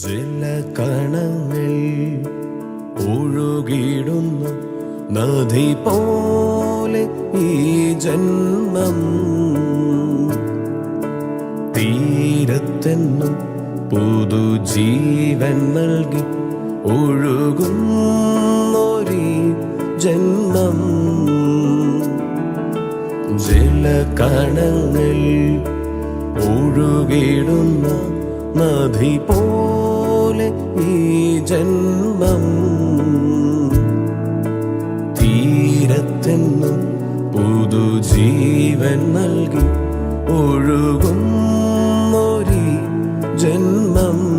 ജലകണങ്ങൾ ഒഴുകിടുന്ന നദി പോലെ ഈ ജന്മം തീരത്തെന്നും പുതുജീവൻ നൽകി ഒഴുകുന്നൊരീ ജന്മം. ജലകണങ്ങൾ ഒഴുകിടുന്ന നദി പോലെ ഈ ജന്മം. തീരത്തെന്നും പുതുജീവൻ നൽകി ഒഴുകുന്നൊരീ ജന്മം.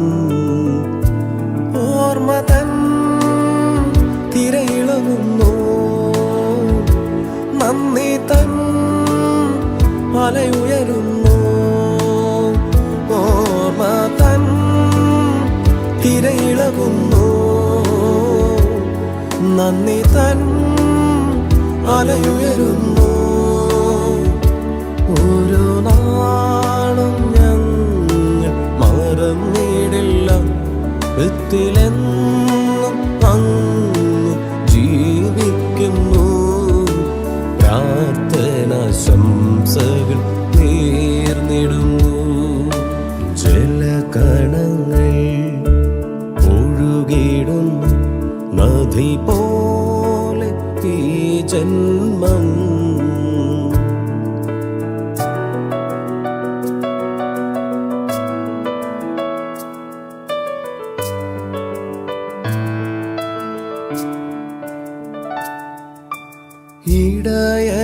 നദി പോലെ ഈ ജന്മം.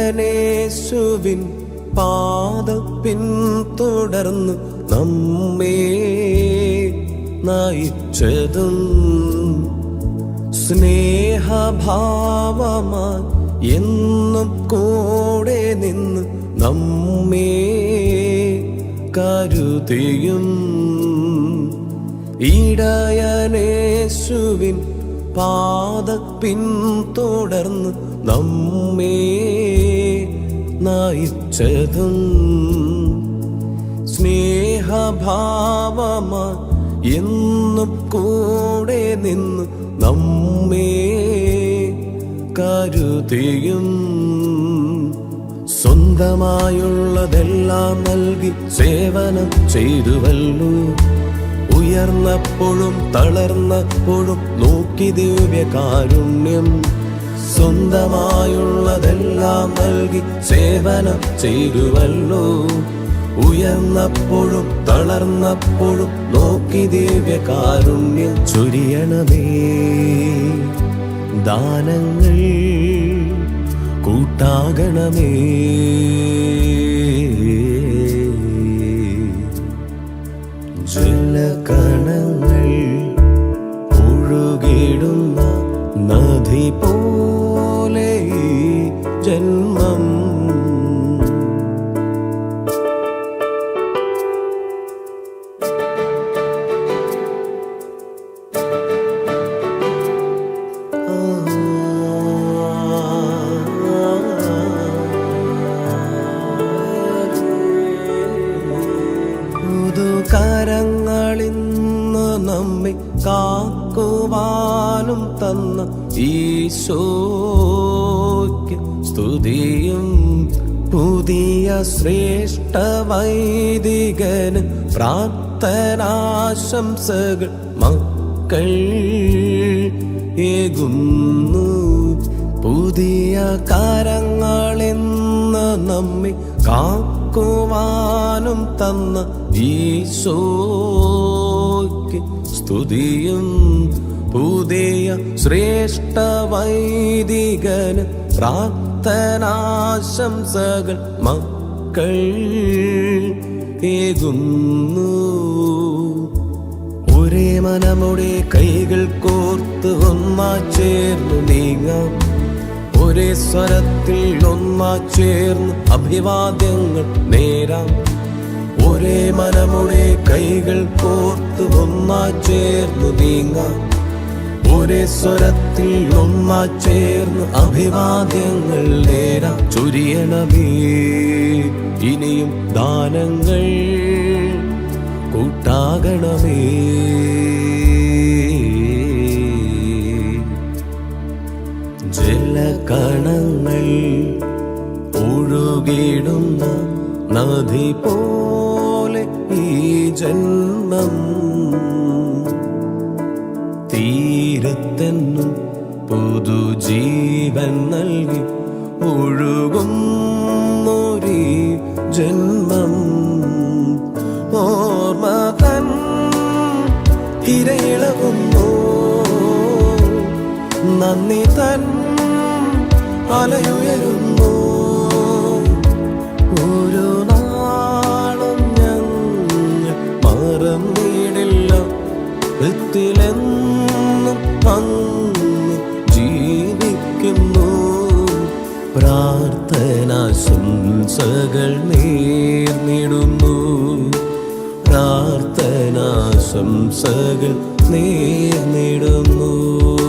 ഇടയനേശുവിൻ പാത പിന്തുടർന്ന് നമ്മേ നയിച്ചതും സ്നേഹഭാവമായി എന്നും കൂടെ നിന്ന് നമ്മേ കരുതിയും. ഇടയനേശുവിൻ പാത പിന്തുടർന്ന് നമ്മേ നയിച്ചതും. സ്നേഹഭാവമായി എന്നും കൂടെ നിന്ന് നമ്മെ കരുതിയും സ്വന്തമായുള്ളതെല്ലാം നൽകി സേവനം ചെയ്തുവല്ലോ. ഉയർന്നപ്പോഴും തളർന്നപ്പോഴും നോക്കി ദിവ്യ കാരുണ്യം സ്വന്തമായുള്ളതെല്ലാം നൽകി സേവനം ചെയ്തുവല്ലോ. ഉയർന്നപ്പോഴും തളർന്നപ്പോഴും നോക്കി ദിവ്യ കാരുണ്യം ചൊരിയണമേ. ദാനങ്ങൾ കൂട്ടാകണമേ. ജലകണങ്ങൾ ഒഴുകിടുന്ന നദി പോലെ കാക്കുവാനും തന്ന ഈശോയ്ക്ക് സ്തുതിയും. പുതിയ ശ്രേഷ്ഠ വൈദികന് പ്രാപ്തനാശംസകൾ മക്കൾ ഏകുന്നു. പുതിയ കരങ്ങളെന്ന് നമ്മെ കാക്കുവാനും തന്ന ഈശോയ്ക്ക് സ്തുതിയും. പുതിയ ശ്രേഷ്ഠ വൈദികന് പ്രാർത്ഥനാശംസകൾ മക്കൾ ഏകുന്നു. ഒരേ മനമുടെ കൈകൾ കോർത്ത് ഒന്നാ ചേർന്നു നീങ്ങാം. ഒരേ സ്വരത്തിൽ ഒന്നാ ചേർന്ന് അഭിവാദ്യങ്ങൾ നേരാം. ഒരേ മനമുടെ കൈകൾ കോർത്ത് ഒന്നാ ചേർന്നു നീങ്ങാം. ഒരേ സ്വരത്തിൽ ഒന്നാ ചേർന്ന് അഭിവാദ്യങ്ങൾ നേരാ ചൊരിയണമേ. ഇനിയും ദാനങ്ങൾ കൂട്ടാകണമേ. ജലകണങ്ങൾ ഒഴുകിടുന്ന നദി പോലെ ഈ ജന്മം തീരത്തെന്നും പുതുജീവൻ നൽകി ഒഴുകുന്നൊരീ ജന്മം. ഓർമ്മ തൻ തിരയിളകുന്നു നന്ദി തൻ അലയുയരുന്നു. ഒരു നാളും ഞങ്ങൾ മറന്നിടില്ല. വൃത്തിലെന്നും അങ്ങ് ജീവിക്കുന്നു. പ്രാർത്ഥനാശംസകൾ നേർന്നിടുന്നു. പ്രാർത്ഥനാശംസകൾ നേർന്നിടുന്നു.